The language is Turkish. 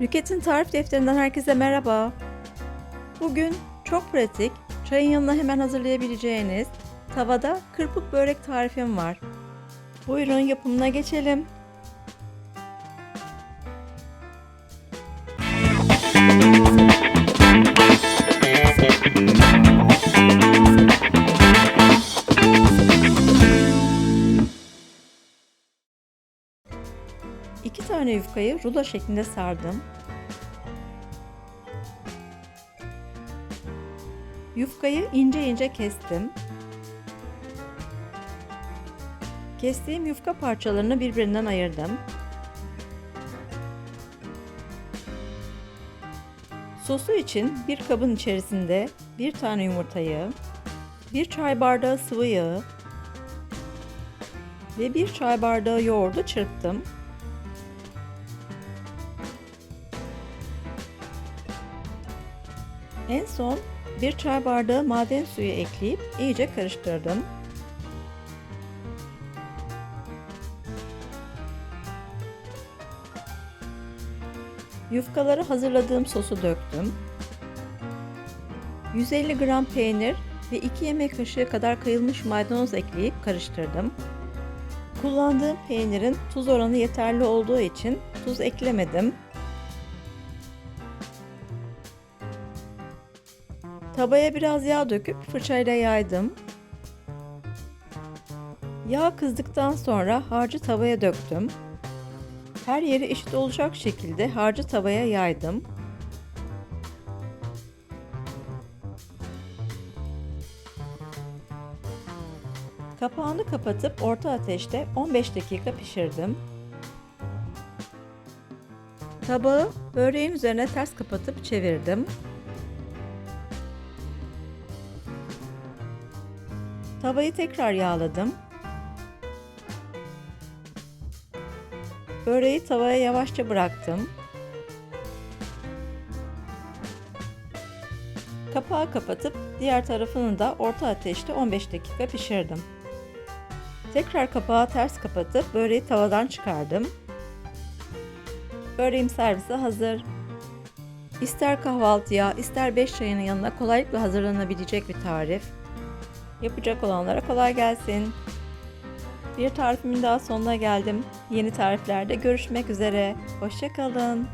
Nüket'in tarif defterinden herkese merhaba. Bugün çok pratik, çayın yanına hemen hazırlayabileceğiniz tavada kırpık börek tarifim var. Buyurun yapımına geçelim. İki tane yufkayı rulo şeklinde sardım. Yufkayı ince ince kestim. Kestiğim yufka parçalarını birbirinden ayırdım. Sosu için bir kabın içerisinde bir tane yumurtayı, bir çay bardağı sıvı yağı ve bir çay bardağı yoğurdu çırptım. En son bir çay bardağı maden suyu ekleyip iyice karıştırdım. Yufkaları hazırladığım sosu döktüm. 150 gram peynir ve 2 yemek kaşığı kadar kıyılmış maydanoz ekleyip karıştırdım. Kullandığım peynirin tuz oranı yeterli olduğu için tuz eklemedim. Tavaya biraz yağ döküp fırçayla yaydım. Yağ kızdıktan sonra harcı tavaya döktüm. Her yeri eşit olacak şekilde harcı tavaya yaydım. Kapağını kapatıp orta ateşte 15 dakika pişirdim. Tabağı böreğin üzerine ters kapatıp çevirdim. Tavayı tekrar yağladım. Böreği tavaya yavaşça bıraktım. Kapağı kapatıp diğer tarafını da orta ateşte 15 dakika pişirdim. Tekrar kapağı ters kapatıp böreği tavadan çıkardım. Böreğim servise hazır. İster kahvaltıya, ister 5 çayının yanına kolaylıkla hazırlanabilecek bir tarif. Yapacak olanlara kolay gelsin. Bir tarifimin daha sonuna geldim. Yeni tariflerde görüşmek üzere. Hoşçakalın.